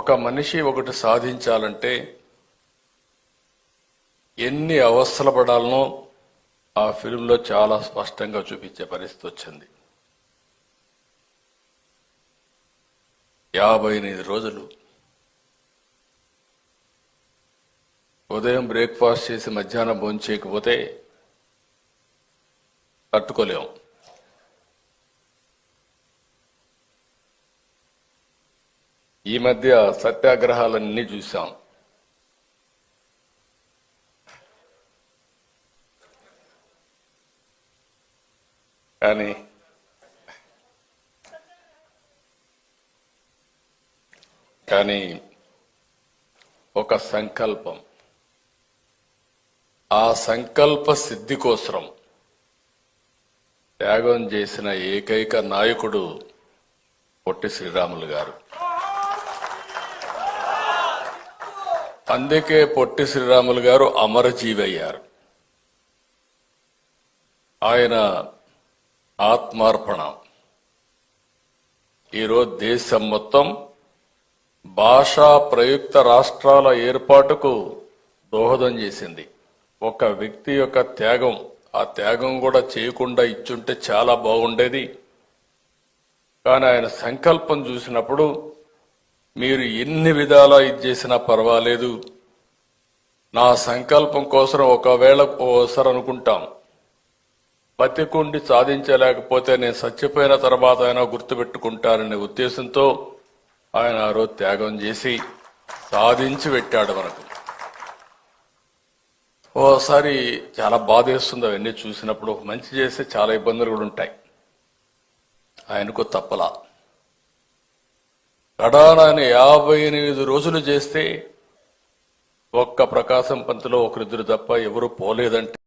ఒక మనిషి ఒకటి సాధించాలంటే ఎన్ని అవస్థలు పడాలనో ఆ ఫిల్మ్లో చాలా స్పష్టంగా చూపించే పరిస్థితి వచ్చింది. యాభై ఎనిమిది రోజులు. ఉదయం బ్రేక్ఫాస్ట్ చేసి మధ్యాహ్నం భోజనం చేయకపోతే ఈ మధ్య సత్యాగ్రహాలన్నీ చూశాం. కానీ కానీ ఒక సంకల్పం. ఆ సంకల్ప సిద్ధి కోసం త్యాగం చేసిన ఏకైక నాయకుడు పొట్టి శ్రీరాములు గారు. అందుకే పొట్టి శ్రీరాములు గారు అమరజీవి అయ్యారు ఆయన ఆత్మార్పణ. ఈరోజు దేశం మొత్తం భాషా ప్రయుక్త రాష్ట్రాల ఏర్పాటుకు దోహదం చేసింది. ఒక వ్యక్తి యొక్క త్యాగం ఆ త్యాగం కూడా చేయకుండా ఇచ్చుంటే చాలా బాగుండేది. కానీ ఆయన సంకల్పం చూసినప్పుడు మీరు ఎన్ని విధాలా ఇది చేసినా పర్వాలేదు. నా సంకల్పం కోసం ఒకవేళ ఓసారి అనుకుంటాం. బతికుండి సాధించలేకపోతే నేను చచ్చిపోయిన తర్వాత ఆయన గుర్తుపెట్టుకుంటాననే ఉద్దేశంతో ఆయన ఆ రోజు త్యాగం చేసి సాధించి పెట్టాడు మనకు. ఓసారి చాలా బాధేస్తుంది అవన్నీ చూసినప్పుడు. మంచి చేస్తే చాలా ఇబ్బందులు కూడా ఉంటాయి. ఆయనకు తప్పలా. కడానాన్ని యాభై ఎనిమిది రోజులు చేస్తే ఒక్క ప్రకాశం పంతులో ఒకరిద్దరు తప్ప ఎవరు పోలేదంటే